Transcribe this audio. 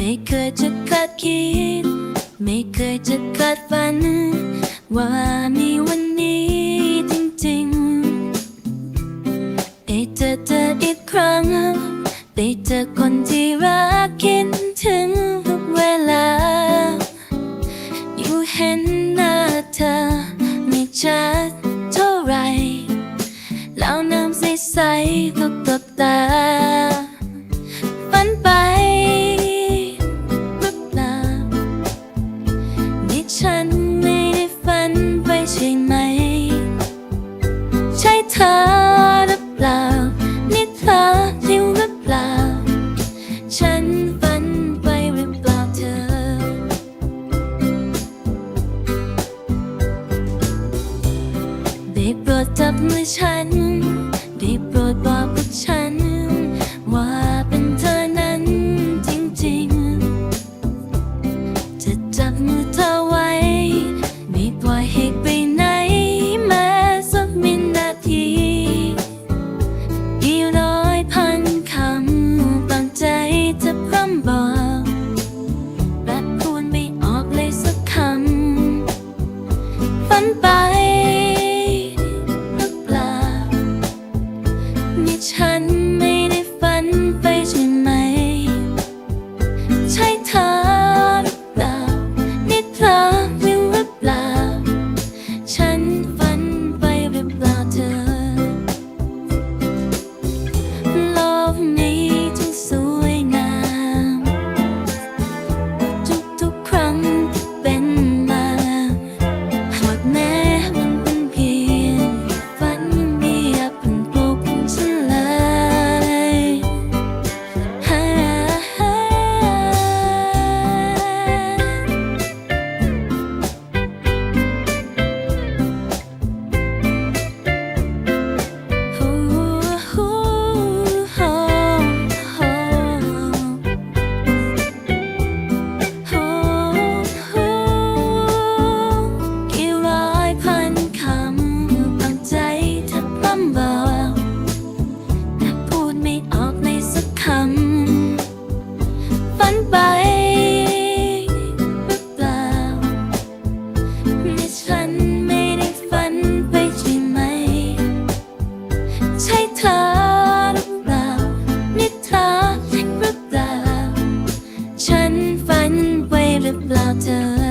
ไม่เคยจะคาดคิด ไม่เคยจะคาดฝัน ว่ามีวันนี้จริงๆได้เจอเธออีกครั้งได้เจอคนที่รักคิดถึงทุกเวลา อยู่เห็นหน้าเธอไม่ชัดเท่าไรแล้วน้ำใสๆก็ตบตา ใช่ไหม ใช่เธอหรือเปล่า นี่เธอจริงหรือเปล่า ฉันฝันไปหรือเปล่าเธอ ได้โปรดจับมือฉัน ฉัน ลำบากแต่พูดไม่ออกในสักคำฝันไปหรือเปล่าไม่ฉันไม่ได้ฝันไปใช่ไหม ใช่เธอหรือเปล่านี่เธอหรือเปล่า ฉันฝันไปหรือเปล่าเธอ